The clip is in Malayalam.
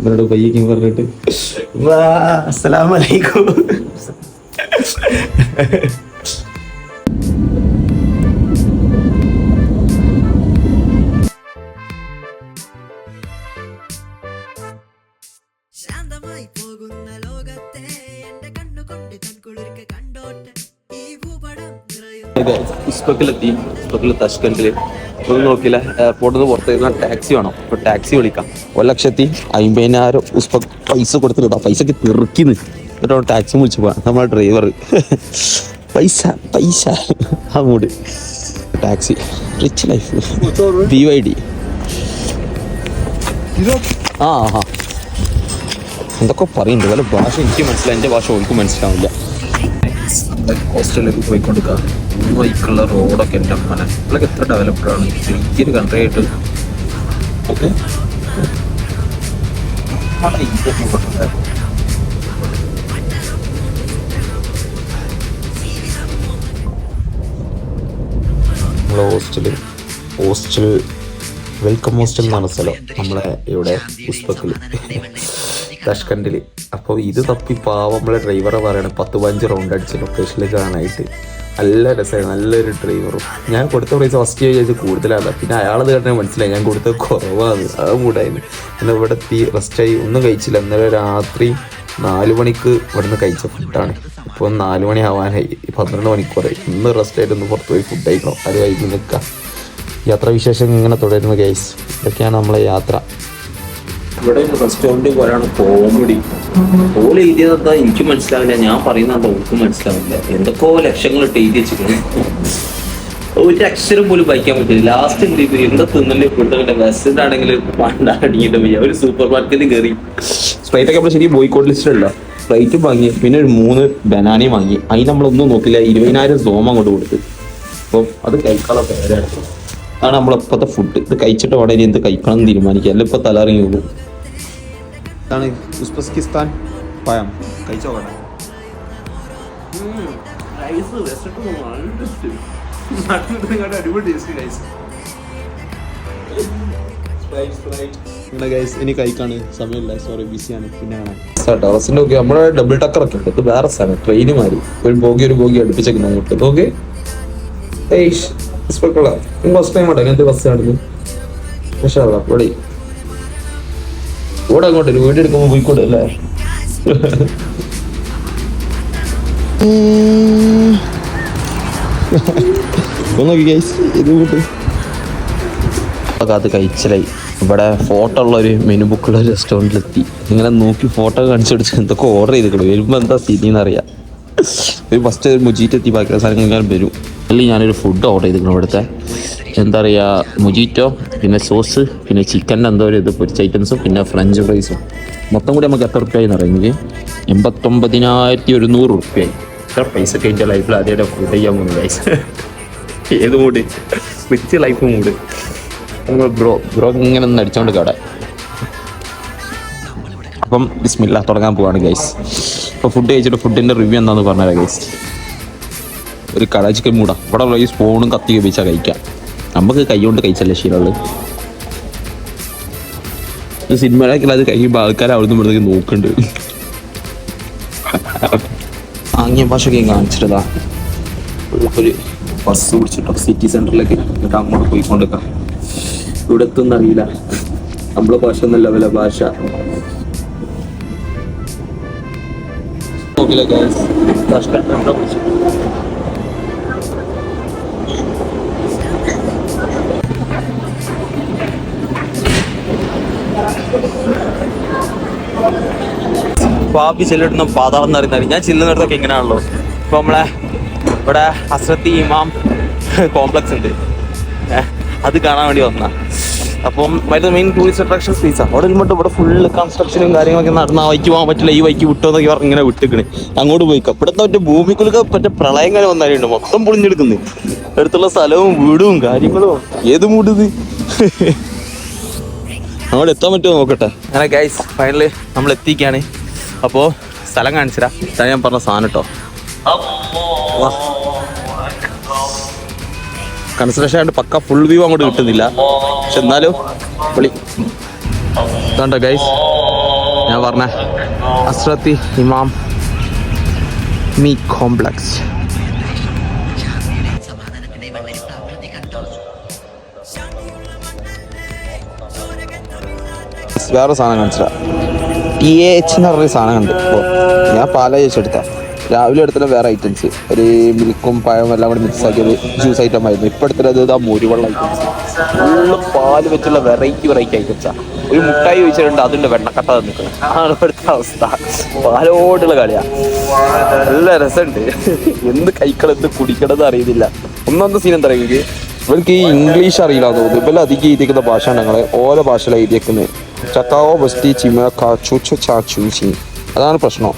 ഇവരോട് പയ്യക്കും പറഞ്ഞിട്ട്. വാ അസ്സലാമലൈക്കും. ശാന്തമായി പോകുന്ന ലോകത്തെ എന്റെ കണ്ണുകൊണ്ട് കൺകുളിർക്ക് കണ്ടോട്ടെ. ഈ ഭൂപടം നിറയും ഉസ്ബക്കിലെത്തി ഉസ്ബക്കിൽ തഷ്കണ്ടിൽ. ഒന്നും നോക്കില്ല എയർപോർട്ടിൽ നിന്ന് പുറത്തേക്ക് ടാക്സി വേണം. അപ്പൊ ടാക്സി വിളിക്കാം. ഒരു ലക്ഷത്തി അമ്പതിനായിരം ഉസ്പ പൈസ കൊടുത്തിട്ടാ പൈസക്ക് തിറുക്കിന്ന് എന്നിട്ടോ ടാക്സി വിളിച്ചു പോവാ. നമ്മളെ ഡ്രൈവർ പൈസ പൈസ. ആ mood taxi rich life B Y D ആ ആ. എന്തൊക്കെ പറയുന്നുണ്ട്? വല്ല ഭാഷ എനിക്ക് മനസ്സിലായി. എന്റെ ഭാഷ ഓർക്ക് മനസ്സിലാവില്ല. ഹോസ്റ്റലിലേക്ക് പോയിക്കൊടുക്കുക ബൈക്കുള്ള റോഡൊക്കെ എന്റെ അമ്മനെ. നമ്മളൊക്കെ എത്ര ഡെവലപ്ഡ് ആണ്. വലിയൊരു കൺട്രി ആയിട്ട്. ഓക്കെ. നമ്മളെ ഹോസ്റ്റൽ ഹോസ്റ്റൽ വെൽക്കം ഹോസ്റ്റൽ എന്നാണ് സ്ഥലം. നമ്മളെ ഇവിടെ പുസ്തകത്തിൽ തഷ്കണ്ടിൽ അപ്പോൾ ഇത് തപ്പി പാവം നമ്മളെ ഡ്രൈവറെ പറയണം പത്ത് പതിനഞ്ച് റൗണ്ട് അടിച്ച് ലൊക്കേഷനിൽ കാണാനായിട്ട്. നല്ല രസമായിരുന്നു. നല്ലൊരു ഡ്രൈവറും ഞാൻ കൊടുത്ത പ്രൈസ് ഫസ്റ്റ് ചോദിച്ചാൽ കൂടുതലാണ് പിന്നെ അയാളത് കണ്ടാൽ മനസ്സിലായി. ഞാൻ കൊടുത്തത് കുറവാണ്. അത് മൂടായിരുന്നു പിന്നെ ഇവിടെ തീ റെസ്റ്റായി ഒന്നും കഴിച്ചില്ല. ഇന്നലെ രാത്രി നാല് മണിക്ക് ഇവിടുന്ന് കഴിച്ച ഫുഡാണ് ഇപ്പോൾ നാല് മണി ആവാനായി. പന്ത്രണ്ട് മണിക്കൂറായി ഇന്ന് റെസ്റ്റ് ആയിട്ട് ഒന്ന് പുറത്ത് പോയി ഫുഡ് കഴിക്കണം. അത് കഴിഞ്ഞ് നിൽക്കാം യാത്രാവിശേഷം ഇങ്ങനെ തുടരുന്നു ഗൈസ് ഇതൊക്കെയാണ് നമ്മളെ യാത്ര. ഇവിടെ റെസ്റ്റോറന്റിൽ പോലാണ് കോമഡി ഓൾ എഴുതിയതെന്താ എനിക്ക് മനസ്സിലാവില്ല. ഞാൻ പറയുന്നത് ഓൾക്ക് മനസ്സിലാവില്ല. എന്തൊക്കെയോ ലക്ഷങ്ങൾ ഇട്ട് എഴുതി വെച്ചിട്ടുണ്ട് ഒരു അക്ഷരം പോലും വായിക്കാൻ പറ്റില്ല. ലാസ്റ്റ് എന്ത് ചെയ്തു? എന്താ തിന്നല്ലേ കൊടുത്തിട്ട് ബസ്സിലാണെങ്കിൽ ആണെങ്കിൽ പണ്ടടിയിട്ട് വയ്യ ഒരു സൂപ്പർ മാർക്കറ്റിൽ കയറി സ്പ്രൈറ്റ് ഒക്കെ ശരി ബോയ്ക്കോട്ട് ലിസ്റ്റിലല്ല സ്പ്രൈറ്റും വാങ്ങി. പിന്നെ ഒരു മൂന്ന് ബനാനയും വാങ്ങി. അതിന് നമ്മളൊന്നും നോക്കില്ല. ഇരുപതിനായിരം സോമ അങ്ങോട്ട് കൊടുത്ത്. അപ്പം അത് കഴിക്കാനുള്ള പേരാണ്. അതാണ് നമ്മളിപ്പോഴത്തെ ഫുഡ് ഇത് കഴിച്ചിട്ട് വേണം ഇനി എന്ത് കഴിക്കണം എന്ന് തീരുമാനിക്കുക അല്ല ഇപ്പൊ തലറിങ്ങി പോകും ഇതാണ് ഉസ്ബെക്കിസ്ഥാൻ പഴം. കഴിച്ചോ വേണം ഇനി കഴിക്കാണ് സമയമില്ല. സോറി ബിസിയാണ് പിന്നെ ടെറസിന്റെ ഒക്കെ നമ്മുടെ ഡബിൾ ടക്കർ ഒക്കെ ഉണ്ട്. ഇത് വേറെ സ്ഥലം. ട്രെയിന് മാറി ഒരു ബോഗി ഒരു ബോഗി അടുപ്പിച്ചേക്കുന്നു അങ്ങോട്ട്. ഓക്കെ ഫസ്റ്റ് ടൈം ആട്ടോ. അങ്ങനത്തെ ബസ് ആയിരുന്നു പക്ഷേ ഇവിടെ അങ്ങോട്ട് ഒരു വീട് എടുക്കുമ്പോ പോയിക്കൂടെ അല്ലേ? നോക്കി ഗൈസ് ഇത് കൂട്ട് അത് കഴിച്ചലായി. ഇവിടെ ഫോട്ടോ ഉള്ള ഒരു മെനു ബുക്കുള്ള ഒരു റെസ്റ്റോറന്റിലെത്തി ഇങ്ങനെ നോക്കി ഫോട്ടോ കാണിച്ചു കൊടുത്ത് എന്തൊക്കെ ഓർഡർ ചെയ്തിട്ടുണ്ട് വരുമ്പോൾ എന്താ സ്ഥിതി എന്നറിയാം ഒരു ഫസ്റ്റ് ഒരു മുജീറ്റ് എത്തി ബാക്കി സാധനങ്ങൾ ഞാൻ വരും. അല്ലെങ്കിൽ ഞാനൊരു ഫുഡ് ഓർഡർ ചെയ്തിട്ടുണ്ട് ഇവിടുത്തെ. എന്താ പറയുക മുജീറ്റോ പിന്നെ സോസ് പിന്നെ ചിക്കന്റെ എന്തോ ഒരു ഇത് പൊരിച്ച ഐറ്റംസും പിന്നെ ഫ്രഞ്ച് ഫ്രൈസും മൊത്തം കൂടി നമുക്ക് എത്ര റുപ്യായി എന്ന് പറയുന്നത് എൺപത്തൊമ്പതിനായിരത്തി ഒരുന്നൂറ് റുപ്യായി എത്ര പൈസ ഒക്കെ എന്റെ ലൈഫിൽ ആദ്യമായിട്ട് ഫുഡ് ചെയ്യാൻ പോകുന്നു പൈസ ഏത് മൂടി വിച്ച് ലൈഫ് മൂട് നമ്മൾ ബ്രോ ബ്രോ ഇങ്ങനെ ഒന്ന് അടിച്ചോണ്ട് കട. അപ്പം ബിസ്മില്ല തുടങ്ങാൻ പോവാണ് ഗൈസ് അപ്പോൾ ഫുഡ് കഴിച്ചിട്ട് ഫുഡിന്റെ റിവ്യൂ എന്താണെന്ന് പറഞ്ഞുതരാം ഗൈസ് ഒരു കട ചിക്കൻ മൂടാ. ഇവിടെ ഉള്ള ഈ സ്പൂണും കത്തി ഉപയോഗിച്ചാൽ കഴിക്കാം. നമുക്ക് കൈ കൊണ്ട് കഴിച്ചല്ലേ ശീലമുള്ളത് സിനിമയിലൊക്കെ അത് കഴിയുമ്പോൾ ആൾക്കാർ അവിടുന്ന് ഇവിടുന്ന് നോക്കുന്നുണ്ട്. ആംഗ്യ ഭാഷയൊക്കെ കാണിച്ചിട്ടതാ. ഒരു ബസ് പിടിച്ചിട്ടോ സിറ്റി സെന്ററിലേക്ക് എന്നിട്ട് അങ്ങോട്ട് പോയിക്കൊണ്ടിരിക്കാം. ഇവിടെ എത്തുന്നറിയില്ല. നമ്മളെ ഭാഷ എന്നല്ല വല്ല ഭാഷ. നോക്കില്ല ഗൈസ് വിളിച്ചു. പാപ്പി ചെല്ലിടുന്ന പാതാളം എന്ന് പറയുന്നത് ഞാൻ ചെല്ലുന്നിടത്തൊക്കെ ഇങ്ങനെയാണല്ലോ. ഇപ്പൊ നമ്മളെ ഇവിടെ ഹസ്രത്തി ഇമാം കോംപ്ലക്സ് ഉണ്ട്. അത് കാണാൻ വേണ്ടി വന്ന അപ്പം വരുന്ന മെയിൻ ടൂറിസ്റ്റ് അട്രാക്ഷൻ സ്പേസ് അവിടെ ഇരുമ്പോട്ട് ഇവിടെ ഫുള്ള് കൺസ്ട്രക്ഷനും കാര്യങ്ങളൊക്കെ നടന്ന ആ വൈക്ക് പോകാൻ പറ്റില്ല. ഈ വൈക്ക് വിട്ടോന്നൊക്കെ പറഞ്ഞ് ഇങ്ങനെ വിട്ടിക്കണ്. അങ്ങോട്ട് പോയിക്കാം ഇവിടുത്തെ മറ്റേ ഭൂമിക്കുലൊക്കെ മറ്റേ പ്രളയം കാലം വന്നാലുണ്ട്. മൊത്തം പൊളിഞ്ഞെടുക്കുന്നു. അടുത്തുള്ള സ്ഥലവും വീടും കാര്യങ്ങളും. ഏത് മൂടുന്നത് അവിടെ എത്താൻ പറ്റുമോ നോക്കട്ടെ. അങ്ങനെ ഗൈസ് ഫൈനലി നമ്മൾ എത്തിക്കാണ്. അപ്പോൾ സ്ഥലം കാണിച്ചരാ ഞാൻ പറഞ്ഞ സാധനം കേട്ടോ കൺസ്ട്രക്ഷൻ ആയിട്ട് പക്ക ഫുൾ വ്യൂ അങ്ങോട്ട് കിട്ടുന്നില്ല. പക്ഷെ എന്നാലും പൊളി ഇതുണ്ടോ ഗൈസ് ഞാൻ പറഞ്ഞ അസ്രത്തി ഇമാം മീ കോംപ്ലക്സ് വേറെ സാധനം കാണിച്ചില്ല ടി എച്ച് എന്ന് പറഞ്ഞ സാധനം കണ്ട്. ഞാൻ പാല ചോദിച്ചെടുത്ത രാവിലെ എടുത്തത് വേറെ ഐറ്റംസ് ഒരു മിൽക്കും പഴവും എല്ലാം കൂടി മിക്സ് ആക്കിയത് ജ്യൂസ് ഐറ്റം ആയിരുന്നു. ഇപ്പം എടുത്തത് ഇതാ മോരുവെള്ള ഐറ്റംസ് ഫുള്ള് പാൽ വെച്ചുള്ള വെറൈറ്റി വെറൈറ്റി ഐറ്റംസാ ഒരു മുട്ടായി വെച്ചിട്ടുണ്ട് അതിന്റെ വെണ്ണക്കട്ട നിൽക്കുന്നത് ആണ് ഇവിടുത്തെ അവസ്ഥ. പാലോടുള്ള കളിയാ. നല്ല രസമുണ്ട്. എന്ത് കഴിക്കണം എന്ത് കുടിക്കണമെന്ന് അറിയുന്നില്ല ഒന്നാമത്തെ സീൻ എന്താ പറയുക ഇവർക്ക് ഈ ഇംഗ്ലീഷ് അറിയില്ല തോന്നുന്നു. ഇവരെ അധികം എഴുതിക്കുന്ന ഭാഷയാണ് ഞങ്ങൾ ഓരോ ഭാഷയിലാണ് എഴുതിയേക്കുന്നത്. ചക്കാവോ ബസ്റ്റി ചിമ കാച്ചു ചാച്ചു ചി. അതാണ് പ്രശ്നം.